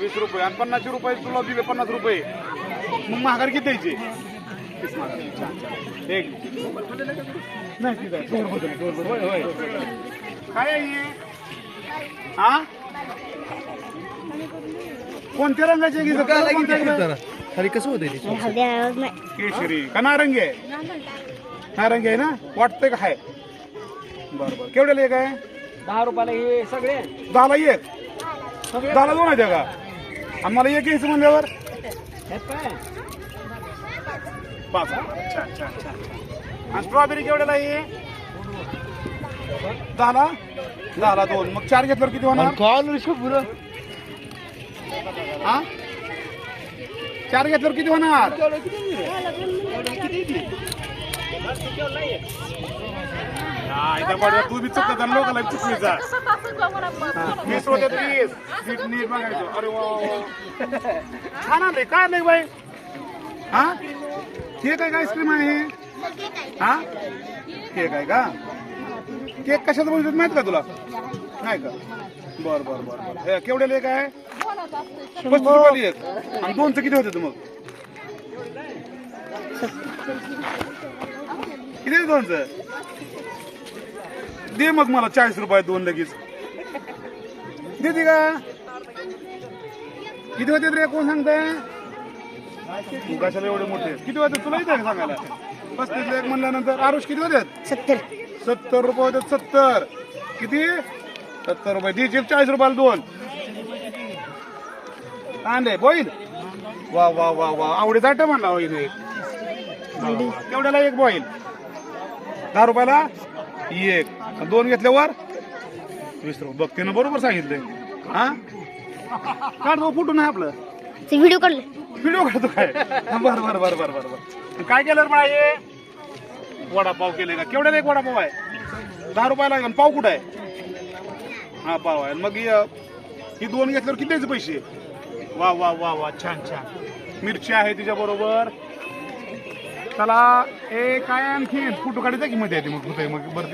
वीस रुपये आणि पन्नासशे रुपये तुला दिले पन्नास रुपये. मग महागार किती द्यायचे. एक. नाही ठीक आहे. दोन बदल, दोन बदल. होय, होय. काय आहे हे? हा? कोणत्या रंगाचे घे खाली कसं होते केशरी. का नारंगी आहे? नारंगी आहे ना? वाटतंय का हाय? बरं बरं. केवढ्याला एक आहे? दहा रुपयाला हे सगळे दहाला एक. दहाला दोन आहे का? आणि मला एक घ्यायचं म्हणल्यावर पाच छान छान छान. आणि स्ट्रॉबेरी केवढ्याला आहे? दहाला? दहाला दोन. मग चार घेतल्यावर किती होणार? कॉल पुरं. हा? चार घेतल्यावर किती होणार? हा, इथं तू बी चुकत आणि लोकांना बी जा. वीस होते प्लीज सीट नीट बघायचो. अरे वा वा, वा. छान आलंय. काय नाही बाई? हा? केक आहे का आईस्क्रीम आहे? हा? केक आहे का? केक कशाचं बोलतात माहीत का तुला? नाही का? बर बर बर बर. हे केवढे लेक आहे? पस्तीस रुपयाला एक आणि दोनचं किती होते मग? किती आहे दोनचं? दे मग मला चाळीस रुपये दोन लगेच. देते का? किती होते रे कोण सांगताय तू कशाला एवढे मोठे. किती होते तुला येते का सांगायला? पस्तीस एक म्हणल्यानंतर. आरुष किती होते? सत्तर. सत्तर रुपये होते सत्तर. किती? सत्तर रुपये. दीडशे चाळीस रुपयाला दोन. कांदे बॉईल? वा वा वा वा. आवडीचा आटा म्हणला हो इथे. वा. केवढ्याला एक बॉईल? दहा रुपयाला? एक. दोन घेतल्यावर वीस रुपये बघ त्यानं बरोबर सांगितलंय. हा? काढ भाऊ फुटून आहे आपलं. ते व्हिडिओ काढले व्हिडिओ काढतो काय? बर बर बर बर बर बर. काय केलं मला हे वडापाव केले का? केवढ्याला एक वडापाव आहे? दहा रुपयाला आहे आणि पाव कुठं आहे? हा पाव आहे. मग हे, ही दोन घेतल्यावर किती द्यायचे पैसे? वा वा वा वा छान छान. मिरची आहे तिच्या बरोबर. चला ए काय आणखी फोटो काढायचा की मध्ये मग कुठे मग बरं